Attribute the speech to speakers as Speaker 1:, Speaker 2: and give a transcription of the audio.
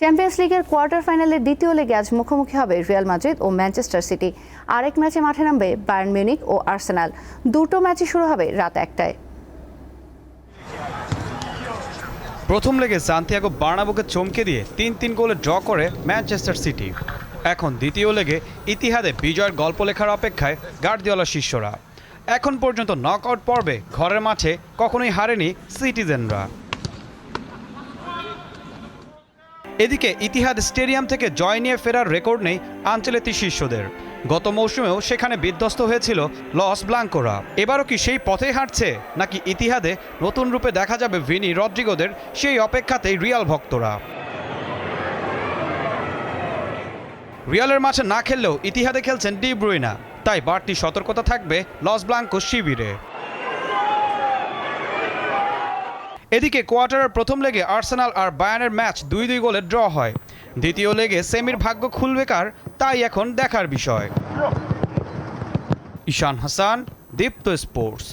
Speaker 1: Champions লিগের quarter ফাইনালের দ্বিতীয় লেগে আজ মুখোমুখি হবে রিয়াল মাদ্রিদ ও ম্যানচেস্টার সিটি আরেক ম্যাচে মাঠে নামবে বায়ার্ন মিউনিক ও আর্সেনাল দুটো ম্যাচই শুরু হবে রাত একটায়।
Speaker 2: প্রথম লেগে সান্তিয়াগো বার্নাবোকে চমকে দিয়ে তিন তিন গোলে ড্র করে ম্যানচেস্টার সিটি এখন দ্বিতীয় লেগে ইতিহাদে বিজয়ের গল্প লেখার অপেক্ষায় গার্দিওলা শিষ্যরা। এখন পর্যন্ত নকআউট পর্বে ঘরের মাঠে কখনোই হারেনি সিটিজেনরা এদিকে ইতিহাদ স্টেডিয়াম থেকে জয় নিয়ে ফেরার রেকর্ড নেই আঞ্চলেতি শিষ্যদের গত মৌসুমেও সেখানে বিধ্বস্ত হয়েছিল লস ব্লাঙ্কোরা। এবারও কি সেই পথেই হাঁটছে, নাকি ইতিহাদে নতুন রূপে দেখা যাবে ভিনি রদ্রিগোদের সেই অপেক্ষাতেই রিয়াল ভক্তরা? রিয়ালের মাঠে না খেললেও ইতিহাদে খেলছেন ডি ব্রুইনা। তাই বাড়তি সতর্কতা থাকবে লস ব্লাঙ্কো শিবিরে। এদিকে কোয়ার্টারের প্রথম লেগে আর্সেনাল আর বায়ানের ম্যাচ দুই দুই গোলে ড্র হয়। দ্বিতীয় লেগে সেমির ভাগ্য খুলবে কার, তাই এখন দেখার বিষয়। ঈশান হাসান, দীপ্ত স্পোর্টস।